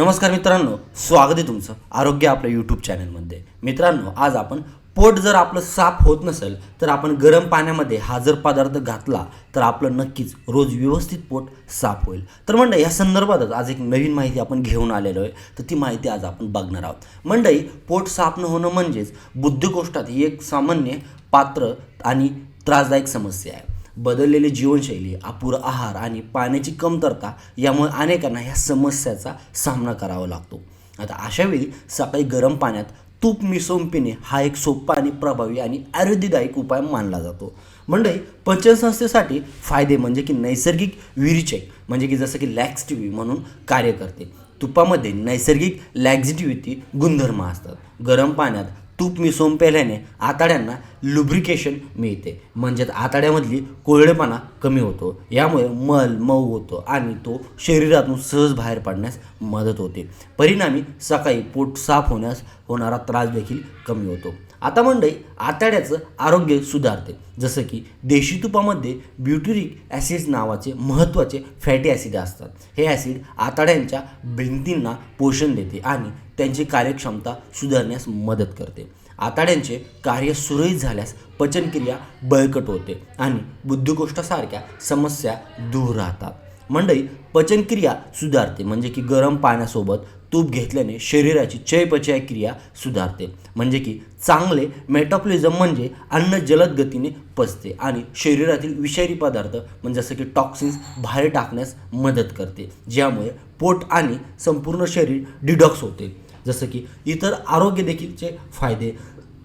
नमस्कार मित्रांनो स्वागत आहे तुमचं आरोग्य आपल्या यूट्यूब चॅनलमध्ये मित्रांनो आज आपण पोट जर आपलं साफ होत नसेल तर आपण गरम पाण्यामध्ये हा जर पदार्थ घातला तर आपलं नक्कीच रोज व्यवस्थित पोट साफ होईल. तर मंडळी या संदर्भातच आज एक नवीन माहिती आपण घेऊन आलेलो आहे. तर ती माहिती आज आपण बघणार आहोत. मंडळी पोट साफ न होणं म्हणजेच बुद्धिकोष्ठात ही एक सामान्य पात्र आणि त्रासदायक समस्या आहे. बदललेली जीवनशैली अपुरा आहार आणि पाण्याची कमतरता यामुळे अनेकांना ह्या समस्याचा सामना करावा लागतो. आता अशावेळी सकाळी गरम पाण्यात तूप मिसळून पिणे हा एक सोपा आणि प्रभावी आणि आरोग्यदायक उपाय मानला जातो. म्हणजे पचनसंस्थेसाठी फायदे म्हणजे की नैसर्गिक विरिचेक म्हणजे की जसं की लॅक्स्टिव्ही म्हणून कार्य करते. तुपामध्ये नैसर्गिक लॅक्झिटिव्हिटी गुणधर्म असतात. गरम पाण्यात तूप मिसळून पेल्याने आताड्यांना लुब्रिकेशन मिळते. म्हणजेच आताड्यामधली कोरडेपणा कमी होतो. यामुळे मल मऊ होतो आणि तो शरीरातून सहज बाहेर पडण्यास मदत होते. परिणामी सकाळी पोट साफ होण्यास होणारा त्रास देखील कमी होतो. आता मंडई आताड्याचं आरोग्य सुधारते. जसं की देशी तुपामध्ये ब्युटुरिक ॲसिड नावाचे महत्त्वाचे फॅटी ॲसिड असतात. हे ॲसिड आताड्यांच्या भिंतींना पोषण देते आणि त्यांची कार्यक्षमता सुधारण्यास मदत करते. आताड्यांचे कार्य सुरळीत झाल्यास पचनक्रिया बळकट होते आणि बुद्धिगोष्ठासारख्या समस्या दूर राहतात. मंडई पचनक्रिया सुधारते म्हणजे की गरम पाण्यासोबत तूप घेतल्याने शरीराची चयपचय क्रिया सुधारते. म्हणजे की चांगले मेटाबॉलिझम म्हणजे अन्न जलद गतीने पचते आणि शरीरातील विषारी पदार्थ म्हणजे जसं की टॉक्सिन्स बाहेर टाकण्यास मदत करते. ज्यामुळे पोट आणि संपूर्ण शरीर डिडॉक्स होते. जसं की इतर आरोग्य देखीलचे फायदे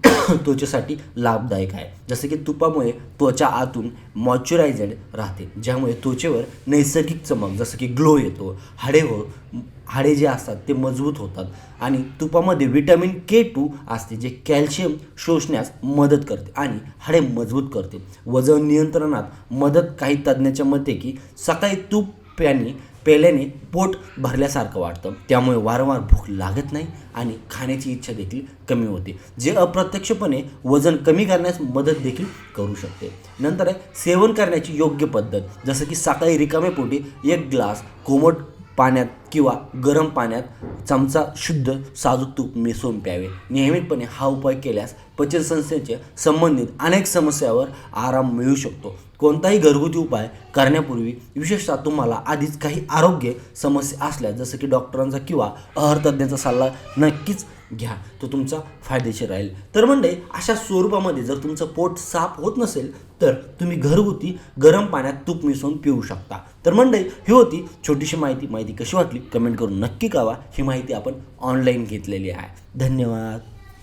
त्वचेसाठी लाभदायक आहे. जसं की तुपामुळे त्वचा आतून मॉइश्चरायझेड राहते ज्यामुळे त्वचेवर नैसर्गिक चमक जसं की ग्लो येतो हाडे हो हाडे जे असतात ते मजबूत होतात आणि तुपामध्ये विटॅमिन के टू असते जे कॅल्शियम शोषण्यास मदत करते आणि हाडे मजबूत करते. वजन नियंत्रणात मदत काही तज्ज्ञाच्या मते की सकाळी तूप प्याने पेल्याने पोट भरल्यासारखं वाटतं. त्यामुळे वारंवार भूक लागत नाही आणि खाण्याची इच्छा देखील कमी होते. जे अप्रत्यक्षपणे वजन कमी करण्यास मदत देखील करू शकते. नंतर आहे सेवन करण्याची योग्य पद्धत. जसं की सकाळी रिकामे पोटी एक ग्लास कोमट पाण्यात किंवा गरम पाण्यात चमचा शुद्ध साजूक तूप मिसळून प्यावे. नियमितपणे हा उपाय केल्यास पचनसंस्थेचे संबंधित अनेक समस्यावर आराम मिळू शकतो. कोणताही घरगुती उपाय करण्यापूर्वी विशेषतः तुम्हाला आधीच काही आरोग्य समस्या असल्या जसं की डॉक्टरांचा किंवा आहारतज्ञाचा सल्ला नक्कीच घ्या. तो तुमचा फायदेशीर राहील. तर म्हणजे अशा स्वरूपामध्ये जर तुमचं पोट साफ होत नसेल तर तुम्ही घरगुती गरम पाण्यात तूप मिसळून पिऊ शकता. तर म्हणजे ही होती छोटीशी माहिती. माहिती कशी वाटली? कमेंट करून नक्की कळवा. ही माहिती आपण ऑनलाईन घेतलेली आहे. धन्यवाद.